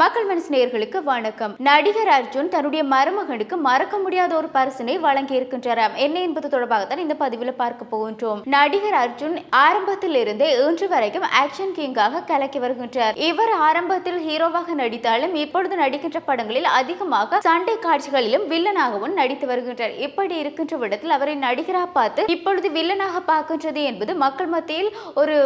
மக்கள் மனசு நேயர்களுக்கு வணக்கம். நடிகர் அர்ஜுன் தன்னுடைய மருமகனுக்கு மறக்க முடியாத ஒரு பரிசனை வழங்கி இருக்கின்றாராம் என்ன என்பது தொடர்பாகத்தான் இந்த பதிவில் பார்க்க போகின்றோம். நடிகர் அர்ஜுன் ஆரம்பத்தில் இருந்தே இன்று வரைக்கும் ஆக்ஷன் கிங்காக கலக்கி வருகின்றார். இவர் ஆரம்பத்தில் ஹீரோவாக நடித்தாலும் இப்பொழுது நடிக்கின்ற படங்களில் அதிகமாக சண்டை காட்சிகளிலும் வில்லனாகவும் நடித்து வருகின்றார். இப்படி இருக்கின்ற விடத்தில் அவரை நடிகராக பார்த்து இப்பொழுது வில்லனாக பார்க்கின்றது என்பது மக்கள் மத்தியில் ஒரு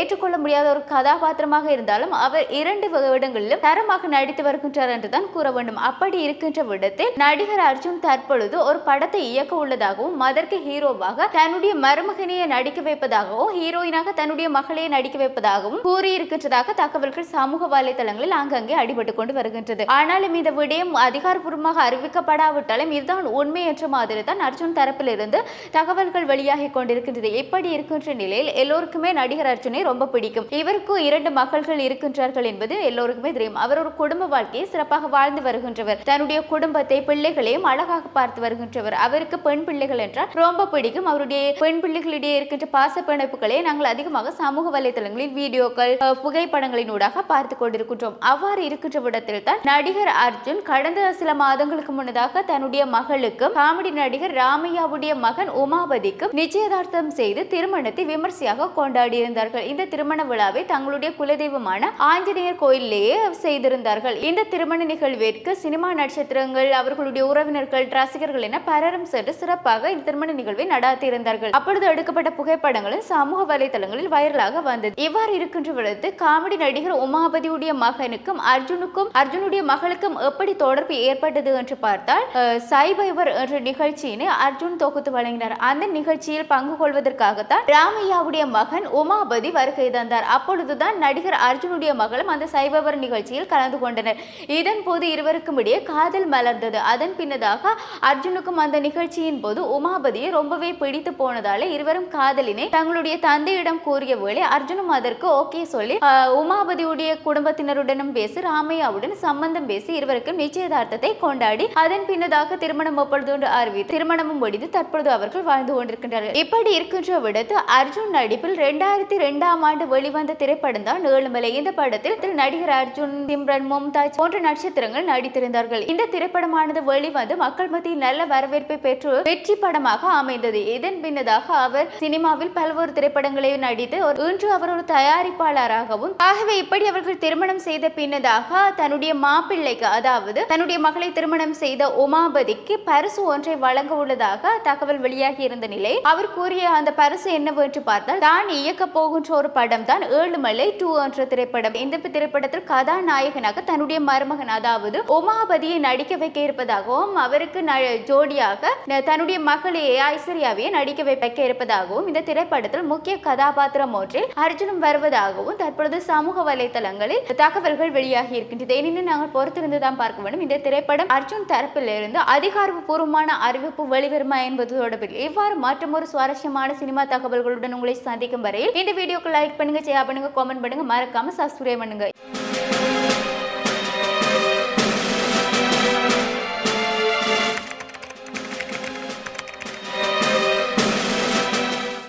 ஏற்றுக்கொள்ள முடியாத ஒரு கதாபாத்திரமாக இருந்தாலும் அவர் இரண்டு இடங்களிலும் தரமாக நடித்து வருகின்றார் என்றுதான் கூற வேண்டும். அப்படி இருக்கின்ற விடத்தில் நடிகர் அர்ஜுன் தற்பொழுது ஒரு படத்தை இயக்க உள்ளதாகவும் அதற்கு ஹீரோவாக தன்னுடைய மருமகனையே நடிக்க வைப்பதாகவும் ஹீரோயினாக தன்னுடைய மகளையை நடிக்க வைப்பதாகவும் கூறியிருக்கின்றதாக தகவல்கள் சமூக வலைதளங்களில் அங்கங்கே அடிபட்டு கொண்டு வருகின்றது. ஆனாலும் இந்த விடயம் அதிகாரப்பூர்வமாக அறிவிக்கப்படாவிட்டாலும் இதுதான் உண்மை என்ற மாதிரி தான் அர்ஜுன் தரப்பிலிருந்து தகவல்கள் வெளியாகி கொண்டிருக்கின்றது. எப்படி இருக்கின்ற நிலையில் எல்லோருக்குமே நடிகர் அர்ஜுனை ரொம்ப பிடிக்கும். இவருக்கு இரண்டு மகள்கள் இருக்கின்றார்கள் என்பது எல்லோருக்குமே தெரியும். அவர் ஒரு குடும்ப வாழ்க்கையை சிறப்பாக வாழ்ந்து வருகின்றவர். தன்னுடைய குடும்பத்தை பிள்ளைகளையும் அழகாக பார்த்து வருகின்றவர். அவருக்கு பெண் பிள்ளைகள் என்றால் ரொம்ப பிடிக்கும். அவருடைய பெண் பிள்ளைகளிடையே இருக்கின்ற பாச பிணைப்புகளை நாங்கள் அதிகமாக சமூக வலைதளங்களில் வீடியோக்கள் புகைப்படங்களின் ஊடாக பார்த்து கொண்டிருக்கின்றோம். அவ்வாறு இருக்கின்ற விடத்தில் தான் நடிகர் அர்ஜுன் கடந்த சில மாதங்களுக்கு முன்னதாக தன்னுடைய மகளுக்கும் காமெடி நடிகர் ராமையாவுடைய மகன் உமாபதிக்கும் நிச்சயதார்த்தம் செய்து திருமணத்தை விமர்சையாக கொண்டாடியிருந்தார்கள். இந்த திருமண விழாவை தங்களுடைய குலதெய்வமான ஆஞ்சநேயர் கோயிலேயே செய்திருந்தார்கள். இந்த திருமண நிகழ்விற்கு சினிமா நட்சத்திரங்கள் அவர்களுடைய உறவினர்கள் ரசிகர்கள் என பலரும் சென்று சிறப்பாக இந்த திருமண நிகழ்வை நடாத்தியிருந்தார்கள். அப்பொழுது எடுக்கப்பட்ட புகைப்படங்களும் சமூக வலைதளங்களில் வைரலாக வந்தது. இவ்வாறு இருக்கின்ற பொழுது காமெடி நடிகர் உமாபதியுடைய மகனுக்கும் அர்ஜுனுக்கும் அர்ஜுனுடைய மகளுக்கும் எப்படி தொடர்பு ஏற்பட்டது என்று பார்த்தால் சைபைவர் என்ற நிகழ்ச்சியினை அர்ஜுன் தொகுத்து வழங்கினார். அந்த நிகழ்ச்சியில் பங்கு கொள்வதற்காகத்தான் ராமையாவுடைய மகன் உமாபதி வருகை தந்தார். அப்பொழுதுதான் நடிகர் அர்ஜுனுடைய மகளும் அந்த சைபவர் நிகழ்ச்சியில் கலந்து கொண்டனர். இதன் போது இருவருக்கும் இடையே காதல் மலர்ந்தது. அதன் பின்னதாக அர்ஜுனுக்கும் அந்த நிகழ்ச்சியின் போது உமாபதியை ரொம்பவே பிடித்து போனதால இருவரும் காதலினை தங்களுடைய தந்தையிடம் கூறிய வேளை அர்ஜுனும் அதற்கு ஓகே சொல்லி உமாபதியுடைய குடும்பத்தினருடனும் பேசி ராமையாவுடன் சம்பந்தம் பேசி இருவருக்கும் நிச்சயதார்த்தத்தை கொண்டாடி அதன் பின்னதாக திருமணம் ஒப்பந்தம் அறிவித்து திருமணமும் முடிந்து தற்பொழுது அவர்கள் வாழ்ந்து கொண்டிருக்கின்றார்கள் இப்படி இருக்கின்ற விடத்து அர்ஜுன் நடிப்பில் இரண்டாயிரத்தி இரண்டாம் ஆண்டு வெளிவந்த திரைப்படம் தான் ஏழுமலை இந்த படத்தில் நடிகர் அர்ஜுன் சிம்ரன் மும்தாஜ் போன்ற நட்சத்திரங்கள் நடித்திருந்தார்கள். இந்த திரைப்படமானது வெளிவந்து மக்கள் மத்தியில் நல்ல வரவேற்பை பெற்று வெற்றி படமாக அமைந்தது. இதன் பின்னதாக அவர் சினிமாவில் பல்வேறு திரைப்படங்களை நடித்து இன்று அவர் ஒரு தயாரிப்பாளராகவும் ஆகவே இப்படி அவர்கள் திருமணம் செய்த பின்னதாக தன்னுடைய மாப்பிள்ளைக்கு அதாவது தன்னுடைய மகளை திருமணம் செய்த உமாபதிக்கு பரிசு ஒன்றை வழங்க உள்ளதாக தகவல் வெளியாகி இருந்த நிலை அவர் கூறிய அந்த பரிசு என்னவென்று பார்த்தால் தான் இயக்க போகின்ற ஒரு படம் தான் ஏழுமலை டூ என்ற திரைப்படம். இந்த திரைப்படத்தில் கதாநாயகன் கதாநாயகனாக தன்னுடைய மருமகன் அதாவது உமாபதியை நடிக்க வைக்க இருப்பதாகவும் அவருக்கு ந- ஜோடியாக தன்னுடைய மகளை ஐஸ்வர்யாவையே நடிக்க வைக்க இருப்பதாகவும் இந்த திரைப்படத்தில் முக்கிய கதாபாத்திரம் ஒன்றில் அர்ஜுனும் வருவதாகவும் தற்பொழுது சமூக வலைதளங்களில் தகவல்கள் வெளியாகி இருக்கின்றது. எனினும் நாங்கள் பொறுத்திருந்து தான் பார்க்க வேண்டும். இந்த திரைப்படம் அர்ஜுன் தரப்பிலிருந்து அதிகாரப்பூர்வமான அறிவிப்பு வெளிவருமா என்பது தொடர்பில் இவ்வாறு மற்றும் ஒரு சுவாரஸ்யமான சினிமா தகவல்களுடன் உங்களை சந்திக்கும் வரையில் இந்த வீடியோக்கு லைக் பண்ணுங்க ஷேர் பண்ணுங்க கமெண்ட் பண்ணுங்க. மறக்காம சப்ஸ்கிரைப் பண்ணுங்க.